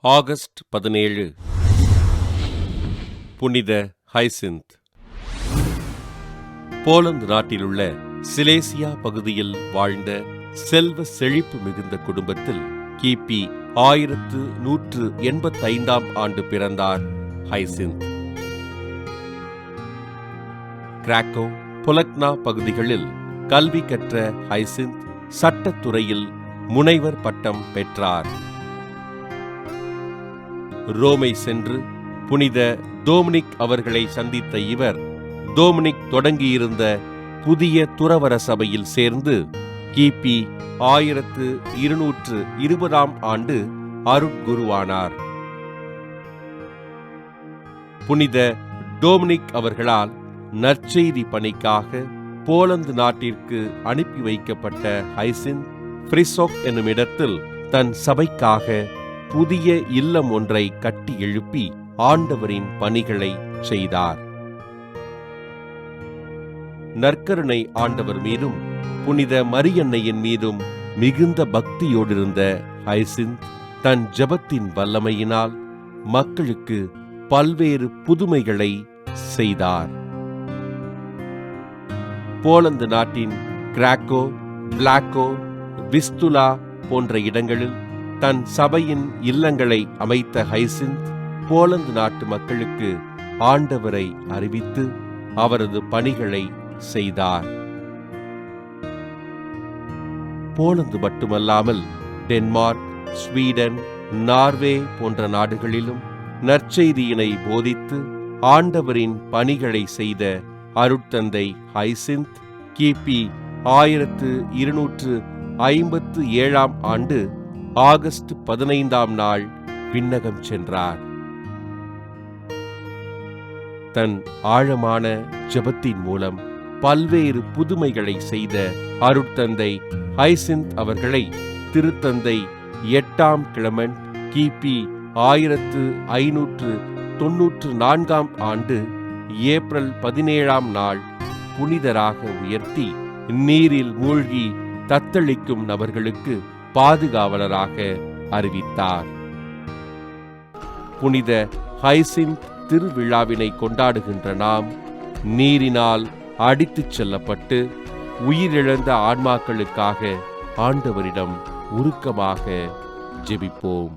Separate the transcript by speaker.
Speaker 1: August பதினேழு. புனித ஹைசிந்த். Poland நாட்டிலுள்ள சிலேசியா பகுதியில் வாழ்ந்த செல்வ செழிப்பு மிகுந்த குடும்பத்தில் கிபி ஆயிரத்து நூற்று எண்பத்தைந்தாம் ஆண்டு பிறந்தார் ஹைசிந்த். கிராக்கோ புலக்னா பகுதிகளில் கல்வி கற்ற ஹைசிந்த் சட்டத்துறையில் முனைவர் பட்டம் பெற்றார். ரோமை சென்று புனித டோமினிக் அவர்களை சந்தித்த இவர் டோமினிக் தொடங்கியிருந்த புதிய துறவர சபையில் சேர்ந்து கிபி ஆயிரத்து இருநூற்று இருபதாம் ஆண்டு அருட்குருவானார். புனித டோமினிக் அவர்களால் நற்செய்தி பணிக்காக போலந்து நாட்டிற்கு அனுப்பி வைக்கப்பட்ட ஹைசின் ஃப்ரிசோக் என்னும் இடத்தில் தன் சபைக்காக புதிய இல்லம் ஒன்றை கட்டி எழுப்பி ஆண்டவரின் பணிகளை செய்தார். நற்கருணை ஆண்டவர் மீதும் புனித மரியன்னையின் மீதும் மிகுந்த பக்தியோடிருந்த ஹைசிந்த் தன் ஜெபத்தின் வல்லமையினால் மக்களுக்கு பல்வேறு புதுமைகளை செய்தார். போலந்து நாட்டின் கிராக்கோ பிளாக்கோ விஸ்துலா போன்ற இடங்களில் தன் சபையின் இல்லங்களை அமைத்த ஹைசிந்த் போலந்து நாட்டு மக்களுக்கு ஆண்டவரை அறிவித்து அவரது பணிகளை செய்தார். போலந்து மட்டுமல்லாமல் டென்மார்க் ஸ்வீடன் நார்வே போன்ற நாடுகளிலும் நற்செய்தியினை போதித்து ஆண்டவரின் பணிகளை செய்த அருட்தந்தை ஹைசிந்த் கிபி ஆயிரத்து இருநூற்று ஐம்பத்து ஏழாம் ஆண்டு ஆகஸ்ட் பதினைந்தாம் நாள் விண்ணகம் சென்றார். தன் ஆழமான ஜபத்தின் மூலம் பல்வேறு புதுமைகளை செய்த அருட்தந்தை ஹைசிந்த் அவர்களை திருத்தந்தை எட்டாம் கிளமண்ட் கிபி ஆயிரத்து ஐநூற்று தொன்னூற்று நான்காம் ஆண்டு ஏப்ரல் பதினேழாம் நாள் புனிதராக உயர்த்தி நீரில் மூழ்கி தத்தளிக்கும் நபர்களுக்கு பாதுகாவலராக அறிவித்தார். புனித ஹைசின் திருவிழாவினை கொண்டாடுகின்ற நாம் நீரினால் அடித்துச் செல்லப்பட்டு உயிரிழந்த ஆன்மாக்களுக்காக ஆண்டவரிடம் உருக்கமாக ஜெபிப்போம்.